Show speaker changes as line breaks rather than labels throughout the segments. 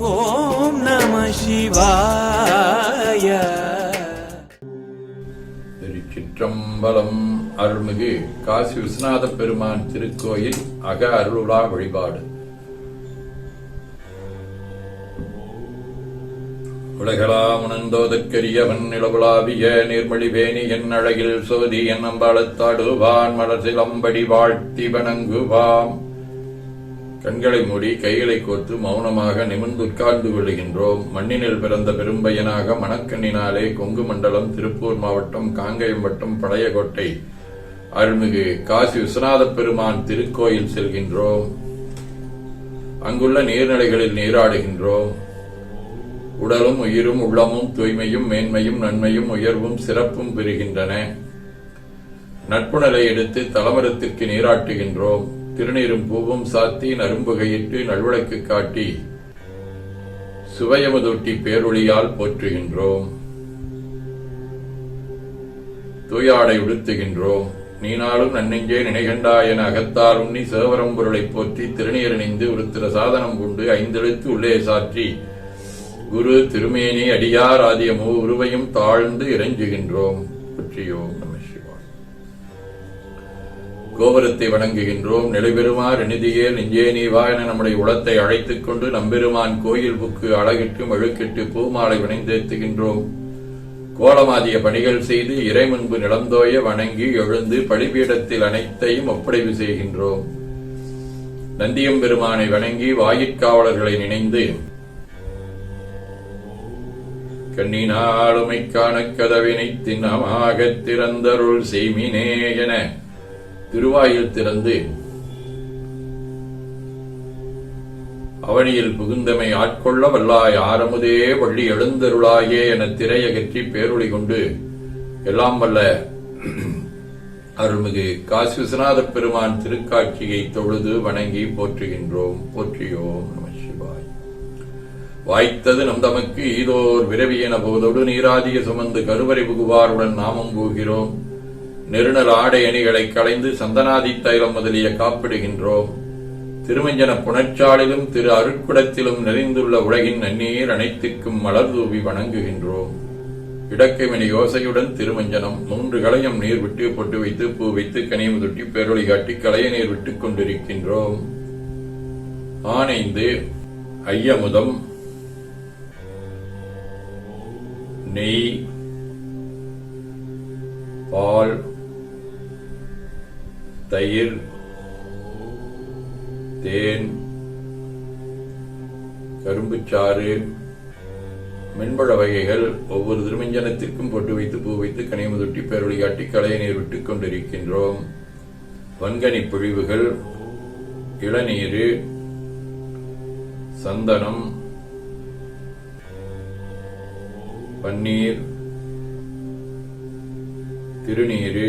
ஓம் நம சிவாய.
திருச்சிற்றம்பலம் அருள்மிகு காசி விஸ்வநாத பெருமான் திருக்கோயில் அக அருளுலா வழிபாடு. உலகளாம் உணர்ந்தோதற்கரியவன் நிலவுலாவிய நீர்மொழி வேணி என் அழகில் சோதி என் அம்பாளத்தாடுவான் மலசிலம்படி வாழ்த்தி வணங்குவாம். கண்களை மூடி கைகளை கோர்த்து மௌனமாக நிமிர்ந்து உட்கார்ந்து கொள்கின்றோம் மண்ணினில் பிறந்த பெரும்பையனாக மணக்கண்ணினாலே கொங்கு மண்டலம் திருப்பூர் மாவட்டம் காங்கயம் வட்டம் பழையகோட்டை அருள்மிகு காசி விஸ்வநாத பெருமான் திருக்கோயில் செல்கின்றோம். அங்குள்ள நீர்நிலைகளில் நீராடுகின்றோம். உடலும் உயிரும் உள்ளமும் தூய்மையும் மேன்மையும் நன்மையும் உயர்வும் சிறப்பும் பெறுகின்றன. நட்புணலை எடுத்து தலமரத்திற்கு நீராட்டுகின்றோம். திருநீரும் பூவும் சாத்தி நரும்புகையிட்டு நல்விளக்கு காட்டி சுவையமுதூட்டி பேரொழியால் போற்றுகின்றோம். தூயாடை உடுத்துகின்றோம். நீனாலும் நன்னெஞ்சே நினைகண்டா என அகத்தால் உண்ணி சேவரம்பொருளைப் போற்றி திருநீர் இணைந்து உருத்திர சாதனம் கொண்டு ஐந்தெழுத்து உள்ளே சாற்றி குரு திருமேனி அடியார் ஆதிய மூ உருவையும் தாழ்ந்து இறைஞ்சுகின்றோம். புற்றியோம். கோபுரத்தை வணங்குகின்றோம். நிலைபெறுமாறு நிதியே நெஞ்சே நீவா என நம்முடைய உளத்தை அழைத்துக் கொண்டு நம்பெருமான் கோயில் புக்கு அழகிட்டு மெழுக்கிட்டு பூமாலை வினைந்தேத்துகின்றோம். கோலமாதிய பணிகள் செய்து இறை முன்பு நிலந்தோய வணங்கி எழுந்து பழிபீடத்தில் அனைத்தையும் ஒப்படைவு செய்கின்றோம். நந்தியம் பெருமானை வணங்கி வாயிற்காவலர்களை நினைந்து கண்ணினாளுமைக்கான கதவினை திண்ணமாகத் திறந்தருள் செய்மினே என திருவாயில் திறந்து அவனியில் புகுந்தமை ஆட்கொள்ள வல்லாய் ஆரமுதே வள்ளி எழுந்தருளாயே என திரையகற்றி பேருளி கொண்டு எல்லாம் வல்ல அருள்மிகு காசி விஸ்வநாத பெருமான் திருக்காட்சியை தொழுது வணங்கி போற்றுகின்றோம். போற்றியோம் நம சிவாய். வாய்த்தது நம் தமக்கு ஈதோர் விரவியன போதோடு நீராதிய சுமந்து கருவறை புகுவாருடன் நாமம் போகிறோம். நெருநல் ஆடை அணிகளை களைந்து சந்தனாதி தைலம் முதலிய காப்பிடுகின்றோம். திருமஞ்சன புணர்ச்சாலிலும் திரு அருட்குடத்திலும் நிறைந்துள்ள உலகின் நன்னீர் அனைத்துக்கும் மலர் தூவி வணங்குகின்றோம். இடக்கைமணி யோசையுடன் திருமஞ்சனம் மூன்று களையம் நீர் விட்டு பொட்டு வைத்து பூ வைத்து கனியமுதுட்டி பேரொழி காட்டி களைய நீர் விட்டுக் கொண்டிருக்கின்றோம். ஆனைந்து ஐயமுதம் நெய் பால் தயிர் தேன் கரும்புச்சாறு மென்பழ வகைகள் ஒவ்வொரு திருமஞ்சனத்திற்கும் பொட்டு வைத்து பூ வைத்து கனிமுதொட்டி பேரொழியாட்டி கலையை நீர் விட்டுக் கொண்டிருக்கின்றோம். வன்கனி பொழிவுகள் இளநீர் சந்தனம் பன்னீர் திருநீரு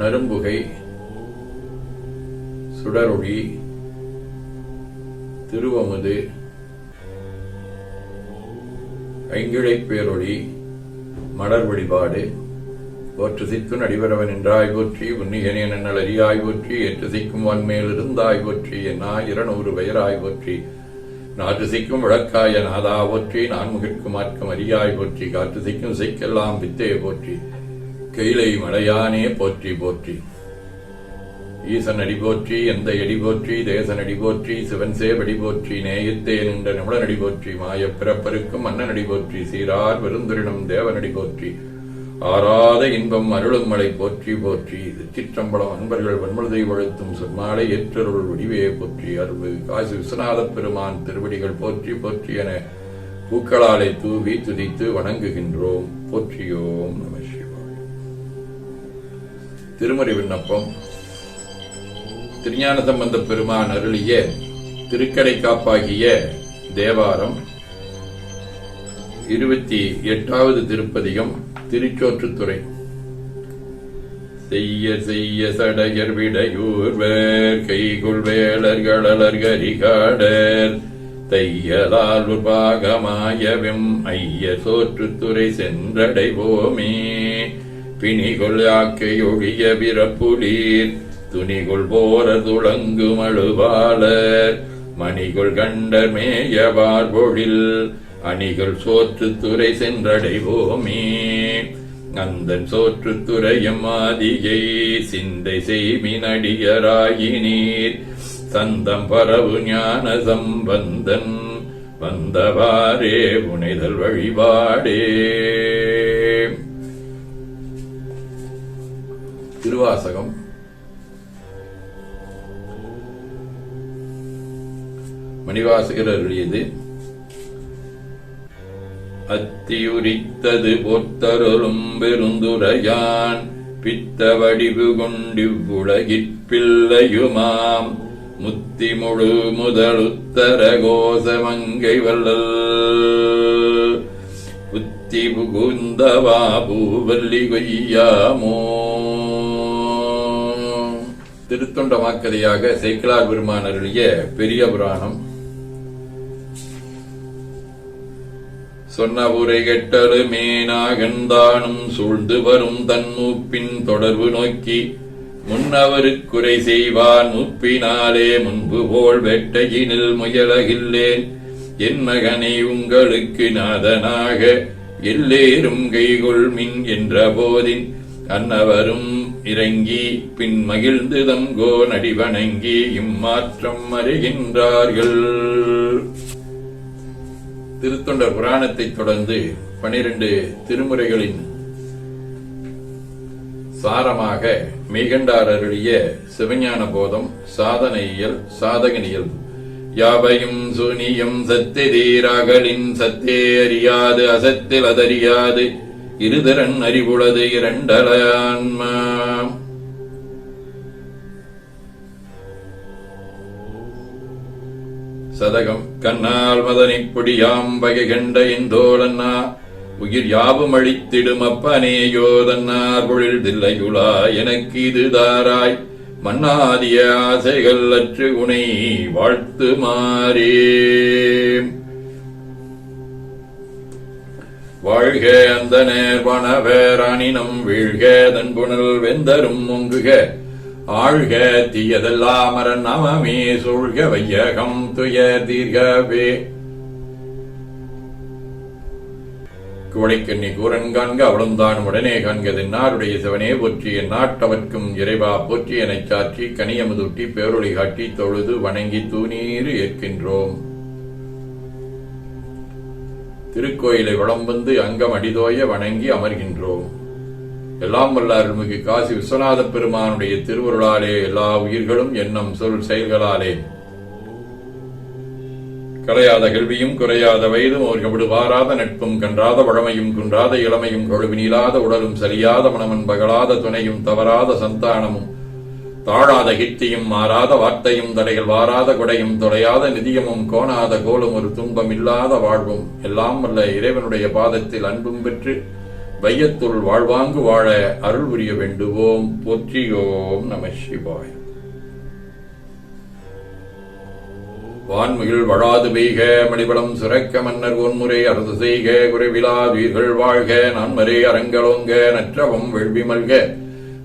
நரும்புகை சுடரொளி திருவமுது ஐங்கிழைப் பேரொளி மலர் வழிபாடு. போற்று சிக்கும் அடிவரவன் என்றாய் போற்றி உன்னியனே நன்னல் அறியாய் போற்றி ஏற்று சிக்கும் வன்மேல் இருந்தாய் போற்றி என்னா இருநூறு பெயராய் போற்றி. நாற்று சிக்கும் விளக்காய நாதா போற்றி நான்முகிற்கும் மார்க்கம் அறியாய் போற்றி காற்று சிக்கும் சிக்கெல்லாம் வித்தே போற்றி. கெயிலை மலையானே போற்றி போற்றி. ஈசன் அடி போற்றி எந்த எடி போற்றி தேசன் அடி போற்றி சிவன் சேவடி போற்றி நேயத்தே நின்ற நிமிட நடி போற்றி மாயப் பிறப்பருக்கும் மன்னன் அடி போற்றி சீரார் பெருந்துரிடம் தேவனடி போற்றி. ஆறாத இன்பம் அருளும் மலை போற்றி போற்றி. சிற்றம்பலம் அன்பர்கள் வன்மனதை வழுத்தும் சொன்னாலே ஏற்றருள் வடிவே போற்றி. அருள் காசி விஸ்வநாதப் பெருமான் திருவடிகள் போற்றி போற்றி என பூக்களாலை தூவி துதித்து வணங்குகின்றோம். போற்றியோம் நம திருமறை விண்ணப்பம். திருஞான சம்பந்த பெருமான் அருளிய திருக்கடை காப்பாகிய தேவாரம். இருபத்தி எட்டாவது திருப்பதிகம் திருச்சோற்றுத்துறை. செய்ய செய்ய சடையர் விடையூர்வர் கைகுள் வேளர்களலர்கரிகாடர் தையலால் உபாகமாயவெம் ஐய சோற்றுத்துறை சென்றடைவோமே. பிணிகொள் யாக்கை பிறப்புலீர். துணிகொள் போர துளங்கும் அழுவாளர் மணிகொள் கண்டர் மேயவார் பொழில். அணிகள் சோற்றுத்துறை சென்றடைவோமே. அந்தன் சோற்றுத்துறையம் ஆதியை சிந்தை செய்மினடியராயினீர் சந்தம் பரவு ஞான சம்பந்தன். வந்தவாரே புனைதல் வழிபாடே. திருவாசகம். மணிவாசகர் அருளியது அத்தியுரித்தது பொத்தருளும் பெருந்துரையான் பித்த வடிவு கொண்டிவ்வுலகிற்பில்லையுமாம் முத்தி முழு முதலுத்தர கோசமங்கை வல்லல் புத்தி புகுந்தவா பூவல்லி கொய்யாமோ திருத்தொண்ட வாக்கதையாக சைக்கிளார் பெருமானருடைய அருளிய பெரிய புராணம். சொன்ன உரை கெட்டரு மேனாகந்தானும் சூழ்ந்து வரும் தன் மூப்பின் தொடர்பு நோக்கி முன்னவருக்குரை செய்வான் முப்பினாலே முன்பு போல் வெட்டையினில் முயலகில்லேன் என் மகனை உங்களுக்கு நாதனாக எல்லேரும் கைகொள்மின் என்ற போதின் அன்னவரும் இறங்கி பின் மகிழ்ந்து தங்கோ நடிவணங்கி இம்மாற்றம் அறிகின்றார்கள். திருத்தொண்டர் புராணத்தை தொடர்ந்து பனிரெண்டு திருமுறைகளின் சாரமாக மெய்கண்டார் அருளிய சிவஞான போதம் சாதனையியல் சாதகனியல் யாவையும் சூனியம் சத்திதீராகலின் சத்தே அறியாது அசத்தில் அதறியாது. இருதரன் அறிவுளது இரண்டலான்மா சதகம் கண்ணால் மதனை பொடியாம் வகை கண்ட இந்தோழன்னா உயிர் யாவும் அழித்திடும் அப்பனேயோதன்னார் பொழில் தில்லையுலா எனக்கு இது தாராய். மன்னாதிய ஆசைகள் அற்று உனை வாழ்த்து மாறே. வாழ்க அந்த நேர்வனவேரானினம் வீழ்க தன்புணல் வெந்தரும் முங்குக. ஆழ்க தீயதெல்லாமரன் நமமே சூழ்க வையகம் துய தீர்கவே. குவளைக்கண்ணி கூரன் காண்க அவளும்தான் உடனே காண்கதின் நாருடைய சிவனே போற்றி என் நாட்டவர்க்கும் இறைவா போற்றி எனச் சாற்றி கனியமுதூட்டி பேரொளி காட்டி தொழுது வணங்கி தூணீறு ஏற்கின்றோம். திருக்கோயிலை வளம் வந்து அங்கம் அடிதோய வணங்கி அமர்கின்றோம். எல்லாம் வல்ல அருள்மிகு காசி விஸ்வநாத பெருமானுடைய திருவருளாலே எல்லா உயிர்களும் எண்ணம் சொல் செயல்களாலே. கலையாத கல்வியும் குறையாத வயதும் ஒரு விடுவாராத நட்பும் கன்றாத வழமையும் குன்றாத இளமையும் கொழுவினிலாத உடலும் சரியாத மனமன் பகலாத துணையும் தவறாத சந்தானமும் தாழாத கீர்த்தியும் மாறாத வார்த்தையும் தடைகள் வாராத குடையும் தொலையாத நிதியமும் கோணாத கோலும் ஒரு துன்பம் இல்லாத வாழ்வும் எல்லாம் வல்ல இறைவனுடைய பாதத்தில் அன்பும் பெற்று வையத்துள் வாழ்வாங்கு வாழ அருள் புரிய வேண்டுவோம். போற்றியோம் நம சிவாய். வான்முகில் வழாது பெய்க மணிபலம் சுரக்க மன்னர் ஒன்முறை அரசு செய்க குறைவிழா வீர்கள் வாழ்க நான்மறை அரங்கலோங்க நற்றவம் வெள்வி மல்க